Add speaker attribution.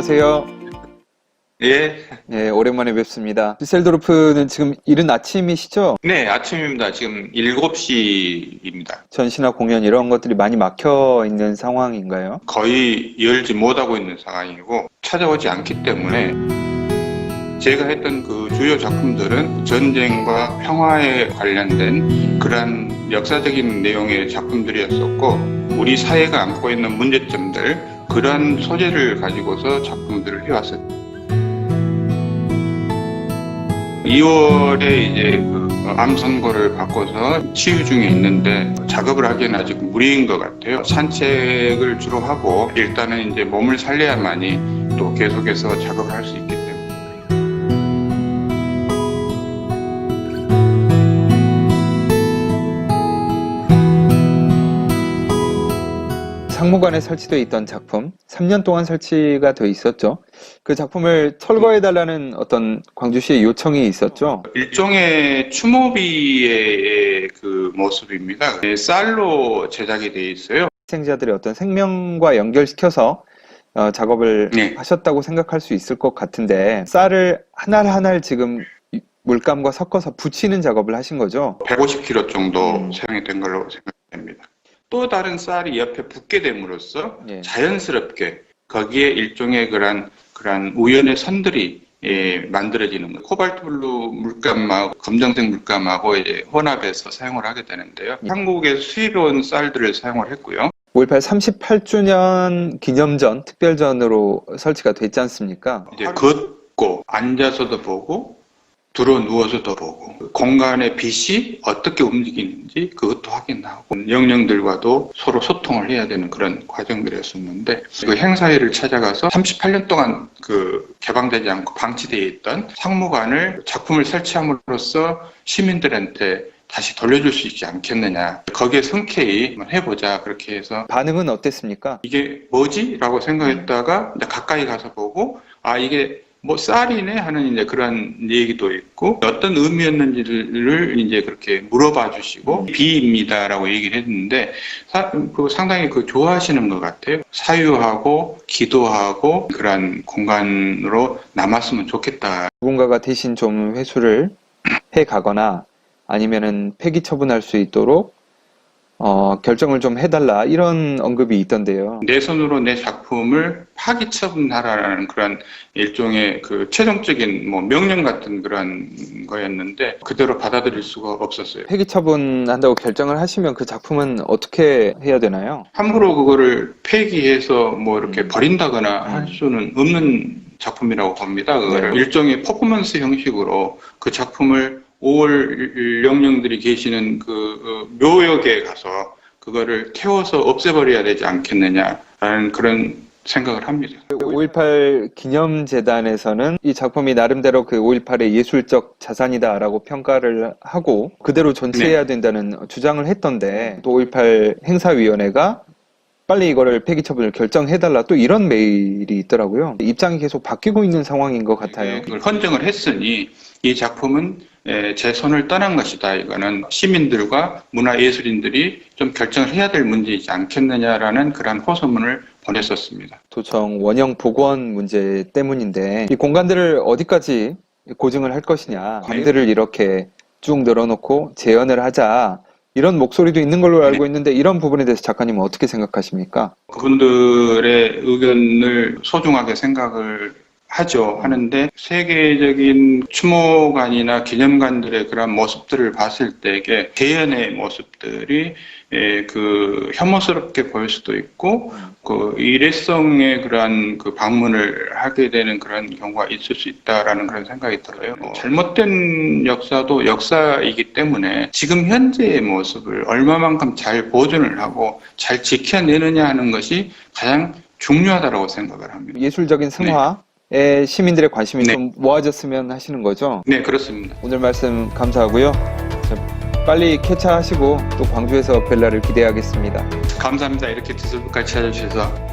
Speaker 1: 안녕하세요.
Speaker 2: 예,
Speaker 1: 네, 오랜만에 뵙습니다. düsseldorf는 지금 이른 아침이시죠?
Speaker 2: 네, 아침입니다. 지금 7시입니다.
Speaker 1: 전시나 공연 이런 것들이 많이 막혀 있는 상황인가요?
Speaker 2: 거의 열지 못하고 있는 상황이고 찾아오지 않기 때문에 제가 했던 그 주요 작품들은 전쟁과 평화에 관련된 그러한 역사적인 내용의 작품들이었었고 우리 사회가 안고 있는 문제점들 그러한 소재를 가지고서 작품들을 해왔었죠. 2월에 이제 그암 선고를 받고서 치유 중에 있는데 작업을 하기에는 아직 무리인 것 같아요. 산책을 주로 하고 일단은 이제 몸을 살려야만이 또 계속해서 작업을 할수 때문에.
Speaker 1: 상무관에 설치되어 있던 작품, 3년 동안 설치가 되어 있었죠. 그 작품을 철거해달라는 어떤 광주시의 요청이 있었죠.
Speaker 2: 일종의 추모비의 그 모습입니다. 네, 쌀로 제작이 되어 있어요.
Speaker 1: 희생자들의 어떤 생명과 연결시켜서 어, 작업을
Speaker 2: 네.
Speaker 1: 하셨다고 생각할 수 있을 것 같은데 쌀을 하날 지금 이- 물감과 섞어서 붙이는 작업을 하신 거죠.
Speaker 2: 150kg 정도
Speaker 1: 음.
Speaker 2: 사용이 된 걸로 생각됩니다. 또 다른 쌀이 옆에 붙게 됨으로써
Speaker 1: 예.
Speaker 2: 자연스럽게 거기에 일종의 그런 그런 우연의 선들이 예, 만들어지는 거예요. 코발트 블루 물감하고 검정색 물감하고 이제 혼합해서 사용을 하게 되는데요.
Speaker 1: 예.
Speaker 2: 한국에서 수입해온 쌀들을 사용을 했고요.
Speaker 1: 5.18 38주년 기념전 특별전으로 설치가 됐지 않습니까?
Speaker 2: 이제 걷고 앉아서도 보고 들어 누워서도 보고 공간의 빛이 어떻게 움직이는지 그것도 확인하고 영령들과도 서로 소통을 해야 되는 그런 과정들이었었는데 그 행사회를 찾아가서 38년 동안 그 개방되지 않고 방치되어 있던 상무관을 작품을 설치함으로써 시민들한테 다시 돌려줄 수 있지 않겠느냐 거기에 한번 해보자 그렇게 해서
Speaker 1: 반응은 어땠습니까?
Speaker 2: 이게 뭐지? 라고 생각했다가 가까이 가서 보고 아 이게 뭐 쌀이네 하는 이제 그런 얘기도 있고 어떤 의미였는지를 이제 그렇게 물어봐 주시고 비입니다라고 얘기를 했는데 사- 그 상당히 그 좋아하시는 것 같아요. 사유하고 기도하고 그런 공간으로 남았으면 좋겠다.
Speaker 1: 누군가가 대신 좀 회수를 해 가거나 아니면은 폐기 처분할 수 있도록 어, 결정을 좀 해달라 이런 언급이 있던데요.
Speaker 2: 내 손으로 내 작품을 파기 처분하라는 그런 일종의 그 최종적인 뭐 명령 같은 그런 거였는데 그대로 받아들일 수가 없었어요.
Speaker 1: 폐기 처분한다고 결정을 하시면 그 작품은 어떻게 해야 되나요?
Speaker 2: 함부로 그거를 폐기해서 뭐 이렇게 버린다거나 할
Speaker 1: 음.
Speaker 2: 수는 없는 작품이라고 봅니다. 그거를
Speaker 1: 네.
Speaker 2: 일종의 퍼포먼스 형식으로 그 작품을 5월 영령들이 계시는 그 어, 묘역에 가서 그거를 태워서 없애버려야 되지 않겠느냐라는 그런 생각을 합니다.
Speaker 1: 5.18 기념재단에서는 이 작품이 나름대로 그 5.18의 예술적 자산이다라고 평가를 하고 그대로 존치해야 된다는 주장을 했던데 또 5.18 행사위원회가 빨리 이거를 폐기 처분을 결정해달라 또 이런 메일이 있더라고요. 입장이 계속 바뀌고 있는 상황인 것 같아요.
Speaker 2: 그걸 헌정을 했으니 이 작품은 에, 제 손을 떠난 것이다. 이거는 시민들과 문화예술인들이 좀 결정을 해야 될 문제이지 않겠느냐라는 그런 호소문을 보냈었습니다.
Speaker 1: 도청 원형 복원 문제 때문인데 이 공간들을 어디까지 고증을 할 것이냐 관들을 이렇게 쭉 늘어놓고 재현을 하자 이런 목소리도 있는 걸로 알고 있는데 이런 부분에 대해서 작가님은 어떻게 생각하십니까?
Speaker 2: 그분들의 의견을 소중하게 생각을 하죠. 하는데 세계적인 추모관이나 기념관들의 그런 모습들을 봤을 때에 개연의 모습들이 에, 그 혐오스럽게 보일 수도 있고 그 일회성의 그러한 그 방문을 하게 되는 그런 경우가 있을 수 있다라는 그런 생각이 들어요. 뭐 잘못된 역사도 역사이기 때문에 지금 현재의 모습을 얼마만큼 잘 보존을 하고 잘 지켜내느냐 하는 것이 가장 중요하다고 생각을 합니다.
Speaker 1: 예술적인 승화 에 시민들의 관심이
Speaker 2: 네.
Speaker 1: 좀 모아졌으면 하시는 거죠.
Speaker 2: 네, 그렇습니다.
Speaker 1: 오늘 말씀 감사하고요. 자, 빨리 쾌차하시고 또 광주에서 뵐 날을 기대하겠습니다.
Speaker 2: 감사합니다. 이렇게 드슬까지 찾아주셔서